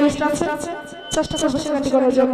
request আছে চেষ্টা করব সে করার জন্য